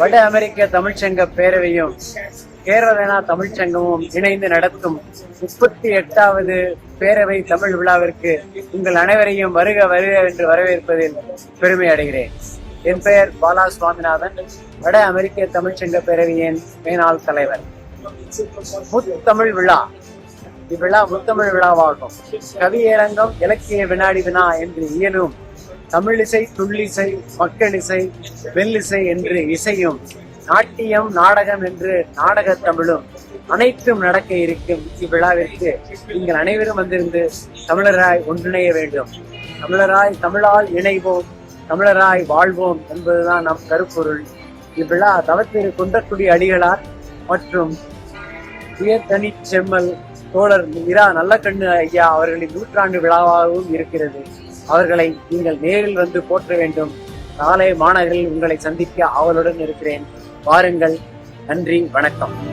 வட அமெரிக்க தமிழ்ச்சங்க பேரவையும் கேரளனா தமிழ்ச்சங்கமும் இணைந்து நடத்தும் முப்பத்தி எட்டாவது பேரவை தமிழ் விழாவிற்கு உங்கள் அனைவரையும் வருக வருக என்று வரவேற்பதில் பெருமை அடைகிறேன். என் பெயர் பாலா சுவாமிநாதன் வட அமெரிக்க தமிழ்ச்சங்க பேரவையின் மேனாள் தலைவர். முத்தமிழ் விழா. இவ்விழா முத்தமிழ் விழாவாகும். கவியரங்கம் இலக்கிய வினாடி வினா என்று இயலும் தமிழிசை துள்ளிசை மக்களிசை வெள்ளிசை என்று இசையும் நாட்டியம் நாடகம் என்று நாடகத் தமிழும் அனைத்தும் நடக்க இருக்கும் இவ்விழாவிற்கு நீங்கள் அனைவரும் வந்திருந்து தமிழராய் ஒன்றிணைய வேண்டும். தமிழராய் தமிழால் இணைவோம் தமிழராய் வாழ்வோம் என்பதுதான் நம் கருப்பொருள். இவ்விழா தவத்திரு குன்றக்குடி அடிகளார் மற்றும் உயர்தனி செம்மல் தோழர் இரா நல்லக்கண்ணு ஐயா அவர்களின் நூற்றாண்டு விழாவாகவும் இருக்கிறது. அவர்களை நீங்கள் நேரில் வந்து போற்ற வேண்டும். நாளை மாணவர்கள் உங்களை சந்திக்க ஆவலுடன் இருக்கிறேன். வாருங்கள். நன்றி. வணக்கம்.